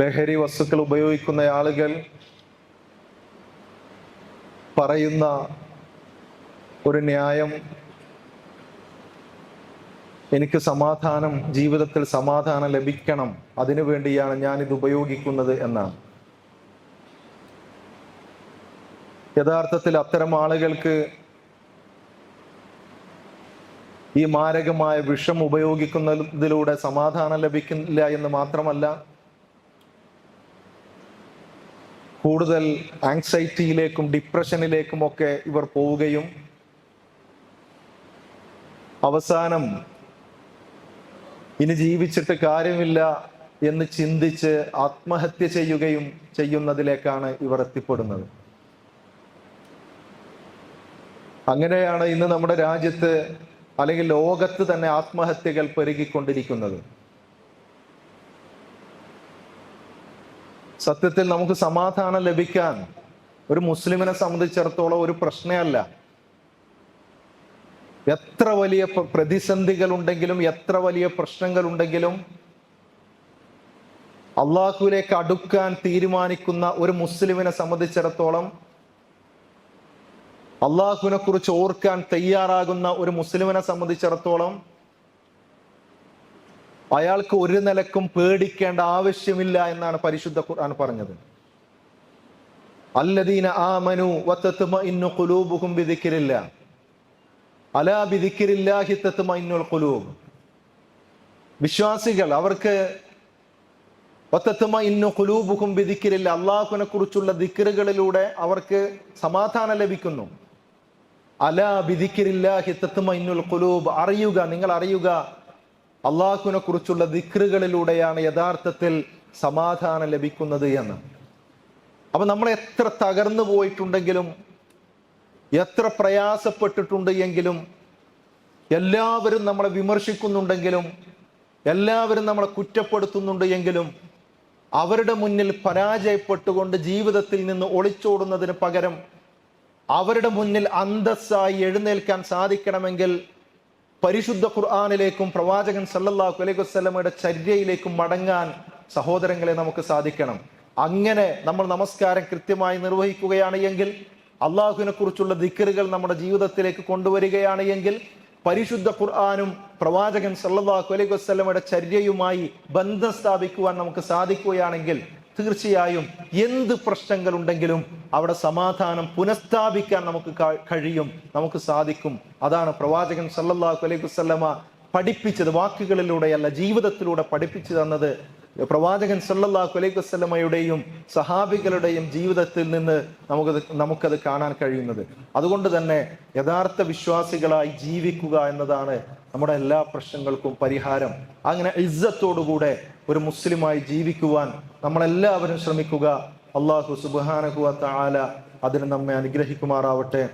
ലഹരി വസ്തുക്കൾ ഉപയോഗിക്കുന്ന ആളുകൾ പറയുന്ന ഒരു ന്യായം എനിക്ക് സമാധാനം ജീവിതത്തിൽ സമാധാനം ലഭിക്കണം. അതിനു വേണ്ടിയാണ് ഞാൻ ഇത് ഉപയോഗിക്കുന്നത് എന്നാണ്. യഥാർത്ഥത്തിൽ അത്തരം ആളുകൾക്ക് ഈ മാരകമായ വിഷം ഉപയോഗിക്കുന്നതിലൂടെ സമാധാനം ലഭിക്കില്ല എന്ന് മാത്രമല്ല കൂടുതൽ ആങ്സൈറ്റിയിലേക്കും ഡിപ്രഷനിലേക്കും ഒക്കെ ഇവർ പോവുകയും അവസാനം ഇനി ജീവിച്ചിട്ട് കാര്യമില്ല എന്ന് ചിന്തിച്ച് ആത്മഹത്യ ചെയ്യുകയും ചെയ്യുന്നതിലേക്കാണ് ഇവർ എത്തിപ്പെടുന്നത്. അങ്ങനെയാണ് ഇന്ന് നമ്മുടെ രാജ്യത്ത് അല്ലെങ്കിൽ ലോകത്ത് തന്നെ ആത്മഹത്യകൾ പെരുകിക്കൊണ്ടിരിക്കുന്നത്. സത്യത്തിൽ നമുക്ക് സമാധാനം ലഭിക്കാൻ ഒരു മുസ്ലിമിനെ സംബന്ധിച്ചിടത്തോളം ഒരു പ്രശ്നമല്ല. എത്ര വലിയ പ്രതിസന്ധികൾ ഉണ്ടെങ്കിലും എത്ര വലിയ പ്രശ്നങ്ങൾ ഉണ്ടെങ്കിലും അള്ളാഹുവിലേക്ക് അടുക്കാൻ തീരുമാനിക്കുന്ന ഒരു മുസ്ലിമിനെ സംബന്ധിച്ചിടത്തോളം അള്ളാഹുവിനെ കുറിച്ച് ഓർക്കാൻ തയ്യാറാകുന്ന ഒരു മുസ്ലിമിനെ സംബന്ധിച്ചിടത്തോളം അയാൾക്ക് ഒരു നിലക്കും പേടിക്കേണ്ട ആവശ്യമില്ല എന്നാണ് പരിശുദ്ധ ഖുർആൻ പറഞ്ഞത്. അല്ലദീന ആമനു വത്തത്മഇന്നു കുലൂബുഹും ബിദിക്രില്ല. അലാ ബിദിക്രില്ലാഹി തത്മഇന്നുൽ കുലൂബ് വിശ്വാസികൾ അവർക്ക് വത്തത്തുമ ഇന്നു കുലൂബുഹും ബിദിക്രില്ല. അള്ളാഹുവിനെ കുറിച്ചുള്ള ദിക്കറുകളിലൂടെ അവർക്ക് സമാധാനം ലഭിക്കുന്നു. അലാ ബിദിക്രില്ലാഹി തത്മഇന്നുൽ കുലൂബ് അറിയുക നിങ്ങൾ അറിയുക. അള്ളാഹുവിനെ കുറിച്ചുള്ള ദിക്റുകളിലൂടെയാണ് യഥാർത്ഥത്തിൽ സമാധാനം ലഭിക്കുന്നത് എന്ന്. അപ്പൊ നമ്മൾ എത്ര തകർന്നു പോയിട്ടുണ്ടെങ്കിലും എത്ര പ്രയാസപ്പെട്ടിട്ടുണ്ട് എങ്കിലും എല്ലാവരും നമ്മളെ വിമർശിക്കുന്നുണ്ടെങ്കിലും എല്ലാവരും നമ്മളെ കുറ്റപ്പെടുത്തുന്നുണ്ട് എങ്കിലും അവരുടെ മുന്നിൽ പരാജയപ്പെട്ടുകൊണ്ട് ജീവിതത്തിൽ നിന്ന് ഒളിച്ചോടുന്നതിന് പകരം അവരുടെ മുന്നിൽ അന്തസ്സായി എഴുന്നേൽക്കാൻ സാധിക്കണമെങ്കിൽ പരിശുദ്ധ ഖുർആാനിലേക്കും പ്രവാചകൻ സല്ലല്ലാഹു അലൈഹി വസ്ലമയുടെ ചര്യയിലേക്കും മടങ്ങാൻ സഹോദരങ്ങളെ നമുക്ക് സാധിക്കണം. അങ്ങനെ നമ്മൾ നമസ്കാരം കൃത്യമായി നിർവഹിക്കുകയാണ് എങ്കിൽ അള്ളാഹുവിനെ കുറിച്ചുള്ള ദിക്കറുകൾ നമ്മുടെ ജീവിതത്തിലേക്ക് കൊണ്ടുവരികയാണ് എങ്കിൽ പരിശുദ്ധ ഖുർആാനും പ്രവാചകൻ സല്ലല്ലാഹു അലൈഹി വസ്ലമയുടെ ചര്യയുമായി ബന്ധം സ്ഥാപിക്കുവാൻ നമുക്ക് സാധിക്കുകയാണെങ്കിൽ തീർച്ചയായും എന്ത് പ്രശ്നങ്ങൾ ഉണ്ടെങ്കിലും അവിടെ സമാധാനം പുനഃസ്ഥാപിക്കാൻ നമുക്ക് കഴിയും നമുക്ക് സാധിക്കും. അതാണ് പ്രവാചകൻ സല്ലല്ലാഹു അലൈഹി വസല്ലമ പഠിപ്പിച്ചത് വാക്കുകളിലൂടെയല്ല ജീവിതത്തിലൂടെ പഠിപ്പിച്ചു തന്നത്. പ്രവാചകൻ സല്ലല്ലാഹു അലൈഹി വസല്ലമയുടെയും സഹാബികളുടെയും ജീവിതത്തിൽ നിന്ന് നമുക്കത് നമുക്കത് കാണാൻ കഴിയുന്നത്. അതുകൊണ്ട് തന്നെ യഥാർത്ഥ വിശ്വാസികളായി ജീവിക്കുക എന്നതാണ് നമ്മുടെ എല്ലാ പ്രശ്നങ്ങൾക്കും പരിഹാരം. അങ്ങനെ ഇജ്ജത്തോടുകൂടെ ഒരു മുസ്ലിമായി ജീവിക്കുവാൻ നമ്മളെല്ലാവരും ശ്രമിക്കുക. അള്ളാഹു സുബാനഹുവ താല അതിന് നമ്മെ അനുഗ്രഹിക്കുമാറാവട്ടെ.